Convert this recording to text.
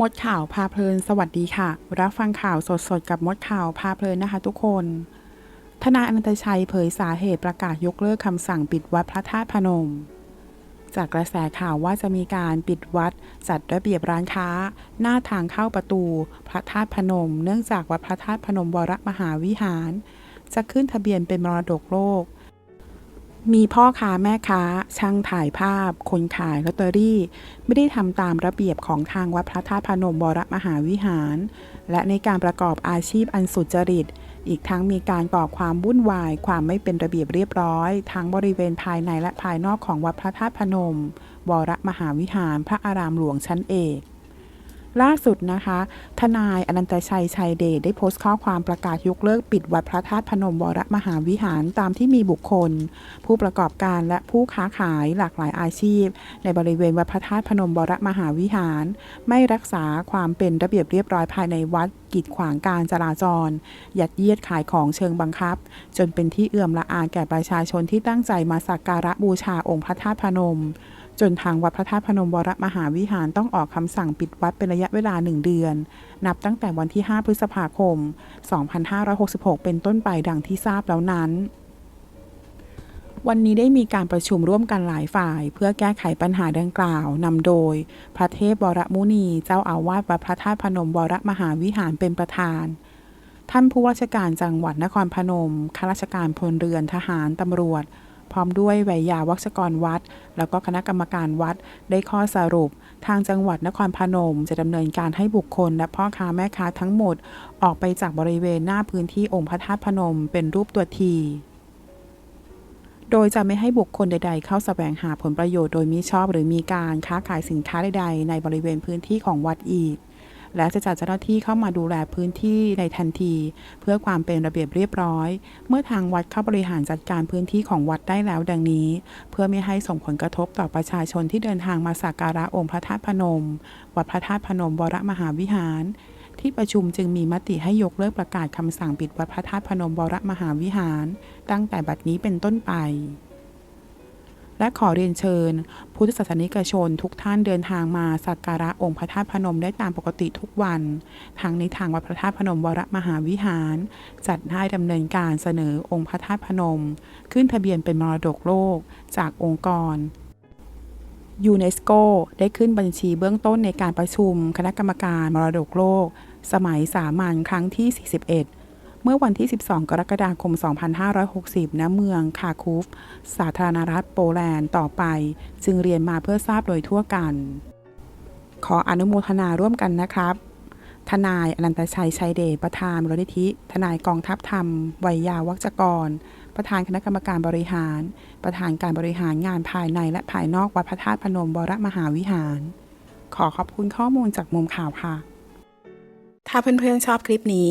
มดข่าวพาเพลิน สวัสดีค่ะ รับฟังข่าวสดๆ กับมดข่าวพาเพลินนะคะ ทุกคน ทนายอนันตชัยเผยสาเหตุประกาศยกเลิกคำสั่งปิดวัดพระธาตุพนม จากกระแสข่าวว่าจะมีการปิดวัด จัดระเบียบร้านค้า หน้าทางเข้าประตู พระธาตุพนม เนื่องจากวัดพระธาตุพนมวรมหาวิหาร จะขึ้นทะเบียนเป็นมรดกโลก มีพ่อค้าแม่ค้า ช่างถ่ายภาพ คนขายลอตเตอรี่ ไม่ได้ทำตามระเบียบของทางวัดพระธาตุพนมวรมหาวิหาร และในการประกอบอาชีพอันสุจริต อีกทั้งมีการก่อความวุ่นวาย ความไม่เป็นระเบียบเรียบร้อย ทั้งบริเวณภายในและภายนอกของวัดพระธาตุพนมวรมหาวิหาร พระอารามหลวงชั้นเอก ล่าสุดนะคะ ทนายอนันตชัยชัยเดชได้โพสต์ข้อความประกาศยกเลิกปิดวัดพระธาตุพนมวรมหาวิหารตามที่มีบุคคล ผู้ประกอบการและผู้ค้าขายหลากหลายอาชีพ ในบริเวณวัดพระธาตุพนมวรมหาวิหาร ไม่รักษาความเป็นระเบียบเรียบร้อยภายในวัดกีดขวางการจราจร ยัดเยียดขายของเชิงบังคับ จนเป็นที่เอื่อมละอาแก่ประชาชนที่ตั้งใจมาสักการะบูชาองค์พระธาตุพนม จนทางวัดพระธาตุพนมวรมหาวิหารต้องออกคำสั่งปิดวัดเป็นระยะเวลาหนึ่งเดือน นับตั้งแต่วันที่ 5 พฤษภาคม 2566 เป็นต้นไปดังที่ทราบแล้วนั้นวันนี้ได้มีการประชุมร่วมกันหลายฝ่าย เพื่อแก้ไขปัญหาดังกล่าวนำโดย พระเทพวรมุนี เจ้าอาวาสวัดพระธาตุพนมวรมหาวิหารเป็นประธาน ท่านผู้ว่าราชการจังหวัดนครพนมข้าราชการพลเรือนทหารตำรวจ พร้อมด้วยไวยาวัชกรวัด แล้วก็คณะกรรมการวัดได้ข้อสรุป ทางจังหวัดนครพนม จะดำเนินการให้บุคคล และพ่อค้าแม่ค้าทั้งหมด ออกไปจากบริเวณหน้าพื้นที่องค์พระธาตุพนม เป็นรูปตัวทีโดยจะไม่ให้บุคคลใด ๆ เข้าแสวงหาผลประโยชน์โดยมิชอบหรือมีการค้าขายสินค้าใด ๆ ในบริเวณพื้นที่ของวัดอีก และจะจัดเจ้าหน้าที่เข้ามาดูแลพื้นที่ในทันที เพื่อความเป็นระเบียบเรียบร้อย เมื่อทางวัดเข้าบริหารจัดการพื้นที่ของวัดได้แล้วดังนี้ เพื่อไม่ให้ส่งผลกระทบต่อประชาชนที่เดินทางมาสักการะองค์พระธาตุพนม วัดพระธาตุพนมวรมหาวิหารที่ประชุมจึงมีมติให้ยกเลิกประกาศคำสั่งปิดวัดพระธาตุพนมวรมหาวิหาร ตั้งแต่บัดนี้เป็นต้นไป และขอเรียนเชิญ พุทธศาสนิกชนทุกท่านเดินทางมาสักการะองค์พระธาตุพนมได้ตามปกติทุกวันทั้งในทางวัดพระธาตุพนมวรมหาวิหาร จัดให้ดำเนินการเสนอองค์พระธาตุพนม ขึ้นทะเบียนเป็นมรดกโลกจากองค์กรยูเนสโกได้ขึ้นบัญชีเบื้องต้นในการประชุม คณะกรรมการมรดกโลก สมัยสามัญครั้งที่ 41 เมื่อวันที่ 12 กรกฎาคม 2560 ณ เมืองคาคูฟ สาธารณรัฐโปแลนด์ต่อไป จึงเรียนมาเพื่อทราบโดยทั่วกัน ขออนุโมทนาร่วมกันนะครับ ทนายอนันตชัยชัยเดชประธานมูลนิธิ ทนายกองทัพธรรมไวยยาวัจกร ประธานคณะกรรมการบริหาร ประธานการบริหารงานภายในและภายนอกวัดพระธาตุพนมวรมหาวิหาร ขอขอบคุณข้อมูลจากมุมข่าวค่ะ ถ้าเพื่อนๆชอบคลิปนี้